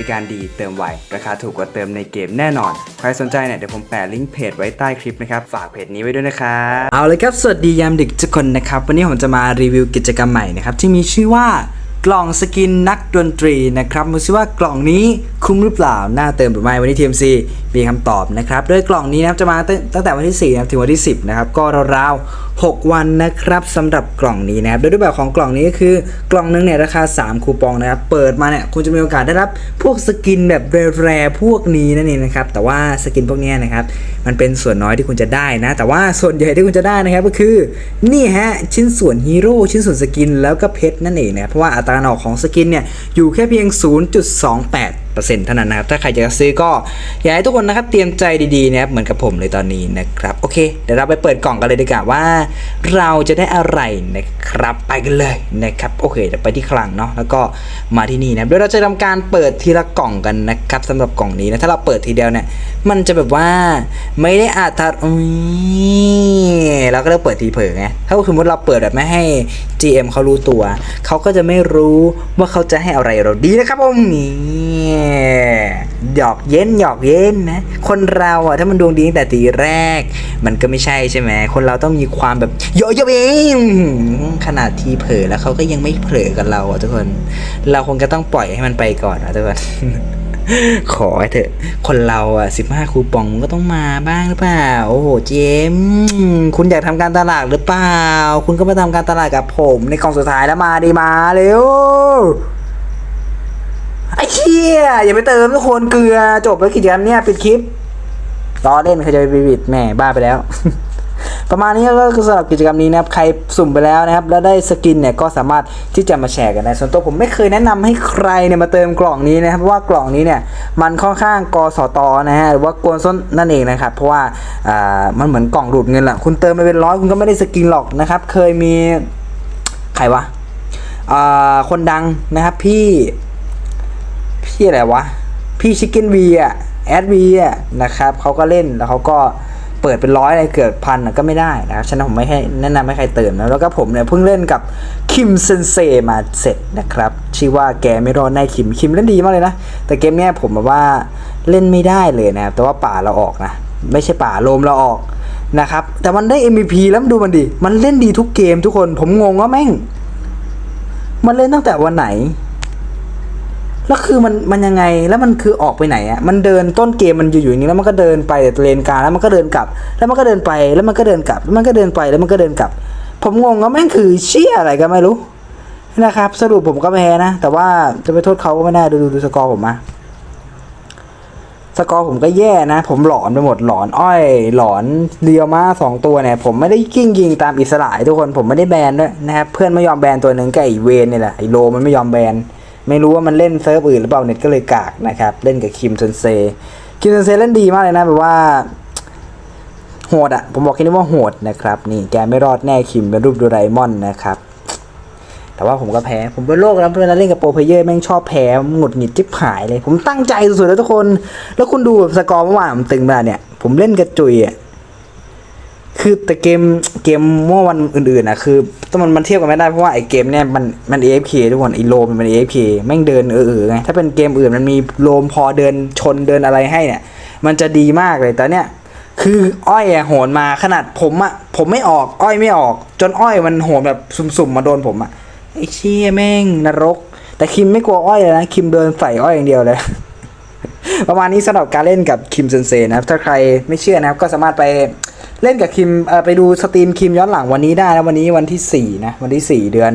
ริการดีเติมไว ราคาถูกกว่าเติมในเกมแน่นอน ใครสนใจเนี่ยเดี๋ยวผมแปะลิงก์เพจไว้ใต้คลิปนะครับ ฝากเพจนี้ไว้ด้วยนะครับเอาเลยครับ สวัสดียามดึกทุกคนนะครับ วันนี้ผมจะมารีวิวกิจกรรมใหม่นะครับ ที่มีชื่อว่ากล่องสกินนักดนตรีนะครับมาซิว่ากล่องนี้คุ้มหรือเปล่า น่าเติมหรือไม่วันนี้ TMC มีมีคำตอบนะครับ โดยกล่องนี้นะครับจะมาตั้งแต่วันที่ 4 นะครับถึงวันที่ 10 นะครับ ก็ราวๆ6วันนะครับสำหรับกล่องนี้นะครับ โดยรูปแบบของกล่องนี้ก็คือกล่องหนึงเนี่ยราคา 3 คูปองนะครับ เปิดมาเนี่ยคุณจะมีโอกาสได้รับพวกสกินแบบแรร์ๆพวกนี้นั่นเองนะครับ แต่ว่าสกินพวกนี้นะครับ มันเป็นส่วนน้อยที่คุณจะได้นะ แต่ว่าส่วนใหญ่ที่คุณจะได้นะครับก็คือนี่ฮะชิ้นส่วนฮีโร่ชิ้นส่วนสกินแล้วก็เพชรนั่นเองนะครับเพราะว่าอัตราการออกของสกินเนี่ยอยู่แค่เพียง 0.28 เท่านั้นนะครับ ถ้าใครจะซื้อก็อยากให้ทุกคนนะครับเตรียมใจดีๆนะครับเหมือนกับผมเลยตอนนี้นะครับ โอเคเดี๋ยวเราไปเปิดกล่องกันเลยดีกว่าว่า เราจะได้อะไรนะครับไปกันเลยนะครับโอเคเดี๋ยวไปที่คลังเนาะแล้วก็มาที่นี่นะเดี๋ยวเราจะทำการเปิดทีละกล่องกันนะครับสำหรับกล่องนี้นะถ้าเราเปิดทีเดียวเนี่ยมันจะแบบว่าไม่ได้อาถรรพ์อุ้ยเราก็ต้องเปิดทีเผลอไงถ้าสมมติเราเปิดแบบไม่ให้ GM เขารู้ตัว เขาก็จะไม่รู้ว่าเขาจะให้อะไรเราดีนะครับผมนี่หยอกเย็นหยอกเย็นนะ คนเราอะถ้ามันดวงดีตั้งแต่ตีแรก มันก็ไม่ใช่ใช่ไหมคนเราต้องมีความแบบโยโย่เองขนาดทีเผลอแล้วเขาก็ยังไม่เผลอกับเราอะทุกคน เราคงจะต้องปล่อยให้มันไปก่อนอะทุกคนขอให้เถอะ คนเราอะสิบห้าคูปองก็ต้องมาบ้างหรือเปล่า โอ้โหเจมส์คุณอยากทำการตลาดหรือเปล่า คุณก็มาทำการตลาดกับผม ในกองสุดท้ายแล้วมาดีมาเร็ว ไอ้เชี่ยอย่าไปเติมทุกคนเกลือจบแล้วกิจกรรมเนี่ยปิดคลิปล้อเล่นใครจะไปบิดแหม่บ้าไปแล้ว ประมาณนี้ก็คือสำหรับกิจกรรมนี้นะครับใครสุ่มไปแล้วนะครับ แล้วได้สกินเนี่ยก็สามารถที่จะมาแชร์กันได้ส่วนตัวผมไม่เคยแนะนำให้ใครเนี่ยมาเติมกล่องนี้นะครับเพราะว่ากล่องนี้เนี่ยมันค่อนข้างกสตนะฮะหรือว่ากวนส้นนั่นเองนะครับเพราะว่าอ่ามันเหมือนกล่องดูดเงินแหละคุณเติมไปเป็นร้อยคุณก็ไม่ได้สกินหรอกนะครับ เคยมีใครวะอ่าคนดังนะครับพี่ พี่อะไรวะ พี่ชิคเก้นวีอะแอดวีอะนะครับเขาก็เล่นแล้วเขาก็เปิดเป็นร้อยอะไรเกิดพันก็ไม่ได้นะครับฉะนั้นผมไม่ให้แนะนำให้ใครเติมนะแล้วก็ผมเนี่ยเพิ่งเล่นกับคิมเซนเซมาเสร็จนะครับ ชื่อว่าแกไม่รอดในคิมคิมเล่นดีมากเลยนะ แต่เกมเนี้ยผมแบบว่าเล่นไม่ได้เลยนะครับ แต่ว่าป่าเราออกนะ ไม่ใช่ป่าโลมเราออกนะครับ แต่มันได้ MVP แล้วมันดูมันดิ มันเล่นดีทุกเกมทุกคน ผมงงว่าแม่ง มันเล่นตั้งแต่วันไหน แล้วคือมันมันยังไงแล้วมันคือออกไปไหนอะมันเดินต้นเกมมันอยู่อยู่อย่างนี้แล้วมันก็เดินไปแต่เลนกลางแล้วมันก็เดินกลับ แล้วมันก็เดินไปแล้วมันก็เดินกลับแล้วมันก็เดินไปแล้วมันก็เดินกลับ ผมงงว่าแม่งคือเชี่ยอะไรก็ไม่รู้นะครับ สรุปผมก็แพ้นะ แต่ว่าจะไปโทษเขาก็ไม่ได้ดูดูดูสกอร์ผมมาสกอร์ผมก็แย่นะ ผมหลอนไปหมดหลอนอ้อย หลอนเรียวมาสองตัวเนี่ย ผมไม่ได้กิ้งยิงตามอิสระทุกคนผมไม่ได้แบนด้วยนะครับเพื่อนไม่ยอมแบนตัวหนึ่งกับไอเวนนี่แหละไอโลมันไม่ยอมแบน ไม่รู้ว่ามันเล่นเซิร์ฟอื่นหรือเปล่าเน็ตก็เลยกากนะครับ เล่นกับคิมเซนเซคิมเซนเซเล่นดีมากเลยนะแบบว่าโหดอะผมบอกแค่นี้ว่าโหดนะครับนี่แกไม่รอดแน่คิมเป็นรูปดราเอมอนนะครับแต่ว่าผมก็แพ้ ผมเป็นโรคแล้วเวลาเล่นกับโปรเพเยอร์แม่งชอบแพ้หงุดหงิดจิ๊บหายเลย ผมตั้งใจสุดๆแล้วทุกคน แล้วคุณดูแบบสกอร์เมื่อวานผมตึงมาเนี่ย ผมเล่นกับจุยอะ คือแต่เกมเกมเมื่อวันอื่นๆนะคือต้องมันมันเทียบกันไม่ได้เพราะว่าไอ้เกมเนี่ยมันมัน AFK ทุกคนไอ้โลมมัน AFK แม่งเดินเออๆไงถ้าเป็นเกมอื่นมันมีโลมพอเดินชนเดินอะไรให้เนี่ย มันจะดีมากเลยแต่เนี่ยคืออ้อยอะโหนมาขนาดผมอะผมไม่ออกอ้อยไม่ออก จนอ้อยมันโหนแบบสุ่มๆมาโดนผมอะไอ้เชี่ยแม่งนรก แต่คิมไม่กลัวอ้อยเลยนะคิมเดินใส่อ้อยอย่างเดียวเลยประมาณนี้สำหรับการเล่นกับคิมเซนเซนะครับถ้าใครไม่เชื่อนะครับก็สามารถไป เล่นกับคิมเอ่อไปดูสตรีมคิมย้อนหลังวันนี้ได้นะวันนี้วันที่ 4 นะ วันที่ 4 เดือน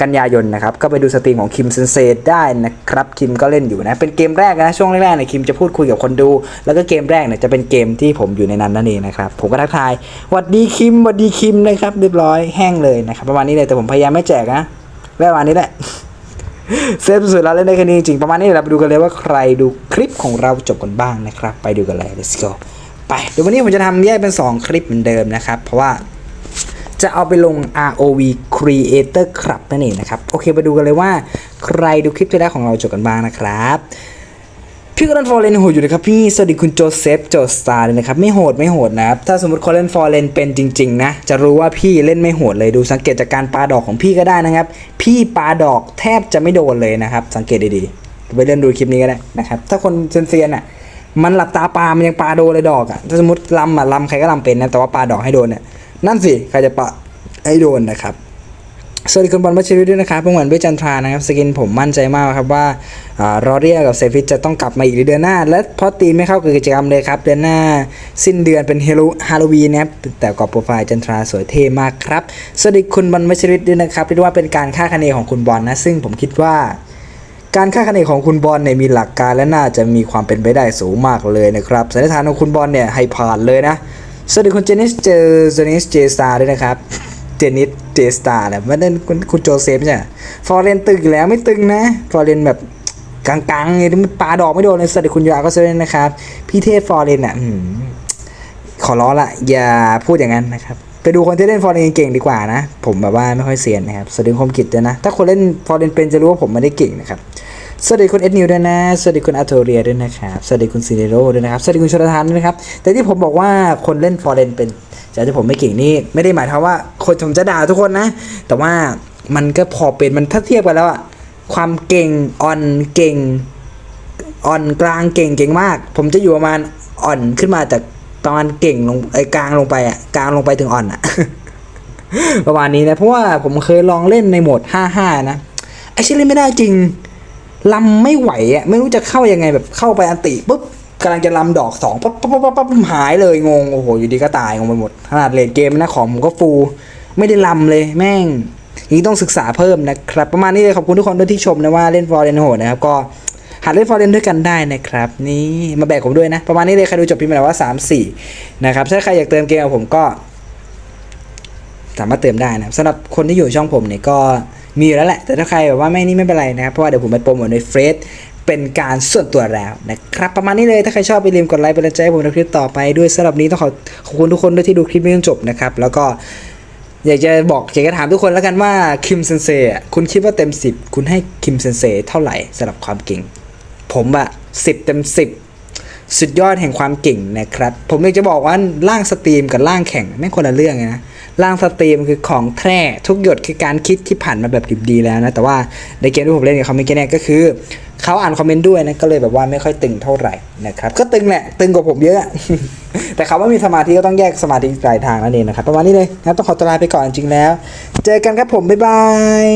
กันยายนนะครับ ก็ไปดูสตรีมของคิมเซนเซได้นะครับ คิมก็เล่นอยู่นะ เป็นเกมแรกนะ ช่วงแรกๆเนี่ยคิมจะพูดคุยกับคนดู แล้วก็เกมแรกเนี่ยจะเป็นเกมที่ผมอยู่ในนั้นนั่นเองนะครับ ผมก็ทักทายหวัดดีคิมหวัดดีคิมนะครับ เรียบร้อยแห้งเลยนะครับ ประมาณนี้เลยแต่ผมพยายามไม่แจกนะประมาณนี้แหละเซฟสุดแล้วเล่นได้แค่นี้จริงๆประมาณนี้เดี๋ยวเราไปดูกันเลยว่าใครดูคลิปของเราจบกันบ้างนะครับ ไปดูกันเลย let's go ไปเดี๋ยววันนี้ผมจะทำแยกเป็น 2 คลิปเหมือนเดิมนะครับ เพราะว่าจะเอาไปลง ROV Creator Club นั่นเองนะครับ โอเคไปดูกันเลยว่าใครดูคลิปที่แล้วของเราจบกันบ้างนะครับพี่ก็เล่นฟอร์เรนโหดอยู่นะครับพี่ สวัสดีคุณโจเซฟโจสตาร์เลยนะครับ ไม่โหดไม่โหดนะครับ ถ้าสมมติคนเล่นฟอร์เรนเป็นจริงๆนะ จะรู้ว่าพี่เล่นไม่โหดเลยดูสังเกตจากการปาดอกของพี่ก็ได้นะครับ พี่ปาดอกแทบจะไม่โดนเลยนะครับ สังเกตดีๆไปเล่นดูคลิปนี้ก็ได้นะครับ ถ้าคนเซียนๆอะ มันหลับตาปลา มันยังปลาโดนเลยดอกอะ ถ้าสมมติลำอะลำใครก็ลำเป็นนะ แต่ว่าปลาดอกให้โดนเนี่ย นั่นสิ ใครจะปาให้โดนนะครับ สวัสดีคุณบอลวัชริตด้วยนะครับผมเหมือนเวจันทรานะครับ สกินผมมั่นใจมากครับว่าอรอเรียกับเซฟิตจะต้องกลับมาอีกในเดือนหน้า และเพราะตีไม่เข้ากับกิจกรรมเลยครับ เดือนหน้า สิ้นเดือนเป็นเฮลฮาโลวีนนะครับ แต่กรอบโปรไฟล์จันทราสวยเท่มากครับ สวัสดีคุณบอลวัชริตด้วยนะครับเรียกว่าเป็นการค่าคะเนของคุณบอลนะ ซึ่งผมคิดว่า การคาดคะเนของคุณบอลเนี่ยมีหลักการและน่าจะมีความเป็นไปได้สูงมากเลยนะครับสันนิษฐานของคุณบอลเนี่ยให้ผ่านเลยนะสวัสดีคุณเจนิสเจอเจนิสเจสตาด้วยนะครับเจนิสเจสตาร์เนี่ยไม่ได้คุณคุณโจเซฟใช่ไหมฟอร์เรนตึงอีกแล้วไม่ตึงนะฟอร์เรนแบบกลางๆไงที่มันปาดอกไม่โดนเลยสวัสดีคุณยาก็เซนนะครับพี่เทพฟอร์เรนอะขอร้องละอย่าพูดอย่างนั้นนะครับ ไปดูคนที่เล่นฟอร์เรนเก่งดีกว่านะ ผมแบบว่าไม่ค่อยเซียนนะครับสวัสดีคมกิจด้วยนะ ถ้าคนเล่นฟอร์เรนเป็นจะรู้ว่าผมไม่ได้เก่งนะครับสวัสดีคุณเอ็ดนิวด้วยนะสวัสดีคุณอาร์โทเรียด้วยนะครับสวัสดีคุณซีเนโรด้วยนะครับสวัสดีคุณชลทานด้วยนะครับแต่ที่ผมบอกว่าคนเล่นฟอร์เรนเป็นจะที่ผมไม่เก่งนี่ไม่ได้หมายความว่าคนผมจะด่าทุกคนนะ แต่ว่ามันก็พอเป็นมันถ้าเทียบกันแล้วอะความเก่งอ่อนเก่งอ่อนกลางเก่งเก่งมาก ผมจะอยู่ประมาณอ่อนขึ้นมาจาก ประมาณเก่งลงไอ้กลางลงไปอะกลางลงไปถึงอ่อนอะ ประมาณนี้นะ เพราะว่าผมเคยลองเล่นในโหมด 55 นะไอ้ชิเล่นไม่ได้จริงลำไม่ไหวอะไม่รู้จะเข้ายังไงแบบเข้าไปอันติปุ๊บกำลังจะลำดอกสองปั๊บปั๊บปั๊บปั๊บหายเลยงงโอ้โหอยู่ดีก็ตายงงไปหมดขนาดเลดเกมนะของผมก็ฟูไม่ได้ลำเลยแม่งย่างนี้ต้องศึกษาเพิ่มนะครับ ประมาณนี้เลยขอบคุณทุกคนด้วยที่ชมนะว่าเล่นฟอร์เรนโหดนะครับก็ หัดเล่นฟอร์เรนด้วยกันได้นะครับ นี่มาแบกผมด้วยนะ ประมาณนี้เลยใครดูจบพิมพ์มาแล้วว่า3 4นะครับถ้าใครอยากเติมเกมกับผมก็ สามารถเติมได้นะสำหรับคนที่อยู่ช่องผมเนี่ยก็มีอยู่แล้วแหละ แต่ถ้าใครแบบว่าไม่นี่ไม่เป็นไรนะครับเพราะว่าเดี๋ยวผมไปโปรโมทในเฟซเป็นการส่วนตัวแล้วนะครับ ประมาณนี้เลยถ้าใครชอบไปลืมกดไลค์เป็นกำลังใจให้ผมในคลิปต่อไปด้วยสำหรับนี้ต้องขอขอบคุณทุกคนด้วยที่ดูคลิปนี้จนจบนะครับ แล้วก็อยากจะบอกอยากจะถามทุกคนแล้วกันว่าคิมเซนเซคุณคิดว่าเต็ม 10 คุณให้คิมเซนเซเท่าไหร่สำหรับความเก่ง ผมอะสิบเต็มสิบสุดยอดแห่งความเก่งนะครับ ผมอยากจะบอกว่าร่างสตรีมกับร่างแข่งไม่คนละเรื่องนะร่างสตรีมคือของแท้ทุกหยดคือการคิดที่ผ่านมาแบบดิบดีแล้วนะ แต่ว่าในเกมที่ผมเล่นกับเขาไม่อกี้เนี่ยก็คือเขาอ่านคอมเมนต์ด้วยนะก็เลยแบบว่าไม่ค่อยตึงเท่าไหร่นะครับ ก็ตึงแหละ ตึงกว่าผมเยอะ แต่เขาว่ามีสมาธิก็ต้องแยกสมาธิปลายทางนั่นเองนะครับประมาณนี้เลยนะต้องขอตัวลาไปก่อนจริงแล้ว เจอกันครับผมบ๊ายบาย